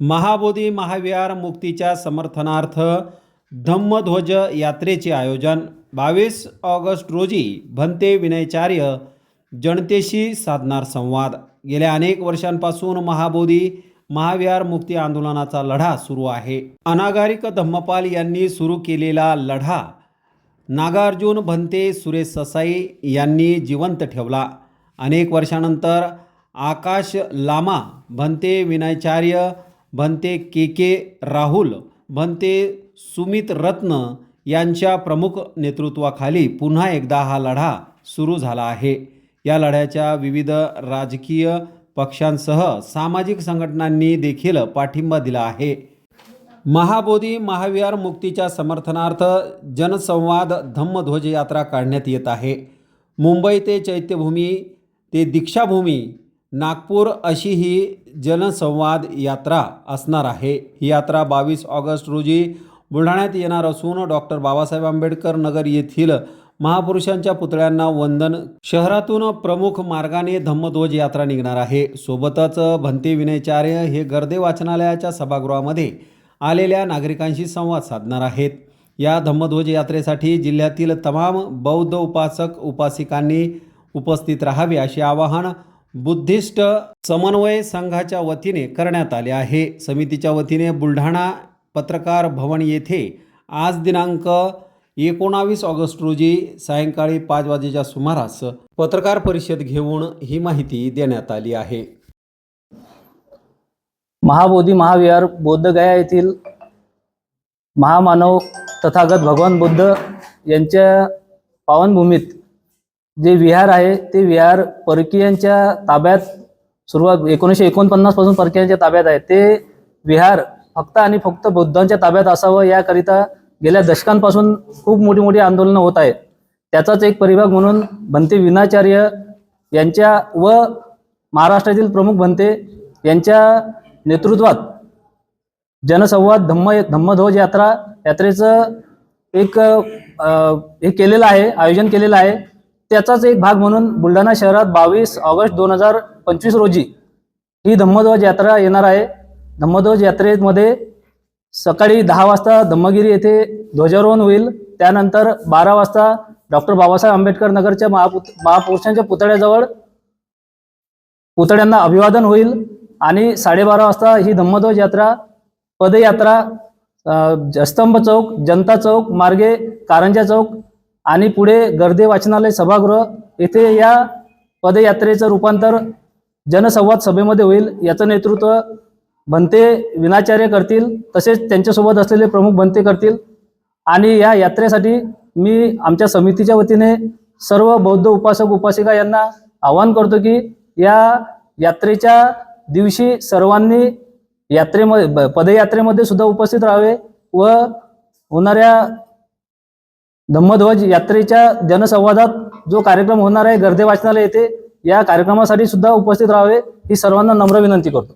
महाबोधी महाविहार मुक्तीच्या समर्थनार्थ धम्मध्वज यात्रेचे आयोजन. बावीस ऑगस्ट रोजी भंते विनयचार्य जनतेशी साधणार संवाद. गेल्या अनेक वर्षांपासून महाबोधी महाविहार मुक्ती आंदोलनाचा लढा सुरू आहे. अनागारिक धम्मपाल यांनी सुरू केलेला लढा नागार्जुन भंते सुरेश ससाई यांनी जिवंत ठेवला. अनेक वर्षानंतर आकाश लामा भंते विनयचार्य भंते के के राहुल भन्ते सुमित रत्न यांच्या प्रमुख नेतृत्वाखाली पुन्हा एकदा हा लढा सुरू झाला आहे. या लढ्याच्या विविध राजकीय पक्षांसह सामाजिक संघटनांनी देखील पाठिंबा दिला आहे. महाबोधी महाविहार मुक्तीच्या समर्थनार्थ जनसंवाद धम्मध्वज यात्रा काढण्यात येत आहे. मुंबई ते चैत्यभूमी ते दीक्षाभूमी नागपूर अशी ही जनसंवाद यात्रा असणार आहे. ही यात्रा बावीस ऑगस्ट रोजी बुलढाण्यात येणार असून डॉक्टर बाबासाहेब आंबेडकर नगर येथील महापुरुषांच्या पुतळ्यांना वंदन. शहरातून प्रमुख मार्गाने धम्मध्वज यात्रा निघणार आहे. सोबतच भंते विनयचार्य हे गर्दे वाचनालयाच्या सभागृहामध्ये आलेल्या नागरिकांशी संवाद साधणार आहेत. या धम्मध्वज यात्रेसाठी जिल्ह्यातील तमाम बौद्ध उपासक उपासिकांनी उपस्थित राहावे असे आवाहन बुद्धिस्ट समन्वय संघाच्या वतीने करण्यात आले आहे. समितीच्या वतीने बुलढाणा पत्रकार भवन येथे आज दिनांक एकोणावीस ऑगस्ट रोजी सायंकाळी पाच वाजेच्या सुमारास पत्रकार परिषद घेऊन ही माहिती देण्यात आली आहे. महाबोधी महाविहार बोधगया येथील महामानव तथागत भगवान बुद्ध यांच्या पावनभूमीत जे विहार आहे ते विहार परकीयांच्या ताब्यात सुरुवात एकोणीसशे एकोणपन्नासपासून परकीयांच्या ताब्यात आहे. ते विहार फक्त आणि फक्त बौद्धांच्या ताब्यात असावं याकरिता गेल्या दशकांपासून खूप मोठी मोठी आंदोलनं होत आहेत. त्याचाच एक परिभाग म्हणून भंते विनाचार्य यांच्या व महाराष्ट्रातील प्रमुख भंते यांच्या नेतृत्वात जनसंवाद धम्म धम्मध्वज यात्रा यात्रेचं एक हे केलेलं आहे आयोजन केलेलं आहे. त्याचाच एक भाग म्हणून बुलढाणा शहरात बावीस ऑगस्ट दोन हजार पंचवीस रोजी ही धम्मध्वज यात्रा येणार आहे. धम्मध्वज यात्रेमध्ये सकाळी दहा वाजता धम्मगिरी येथे ध्वजारोहण होईल. त्यानंतर बारा वाजता डॉक्टर बाबासाहेब आंबेडकर नगरच्या महापुत महापुरुषांच्या पुतळ्याजवळ पुतळ्यांना अभिवादन होईल आणि साडेबारा वाजता ही धम्मध्वज यात्रा पदयात्रा स्तंभ चौक जनता चौक मार्गे कारंजा चौक आणि पुढे गर्दे वाचनालय सभागृह येथे या पदयात्रेचं रूपांतर जनसंवाद सभेमध्ये होईल. याचं नेतृत्व भंते विनाचार्य करतील तसेच त्यांच्यासोबत असलेले प्रमुख भंते करतील. आणि या यात्रेसाठी मी आमच्या समितीच्या वतीने सर्व बौद्ध उपासक उपासिका यांना आवाहन करतो की या यात्रेच्या दिवशी सर्वांनी यात्रेमध्ये पदयात्रेमध्ये सुद्धा उपस्थित राहावे व होणाऱ्या धम्मध्वज यात्रेच्या जनसंवादात जो कार्यक्रम होणार आहे गर्दे वाचनालय येथे या कार्यक्रमासाठी सुद्धा उपस्थित राहावे ही सर्वांना नम्र विनंती करतो.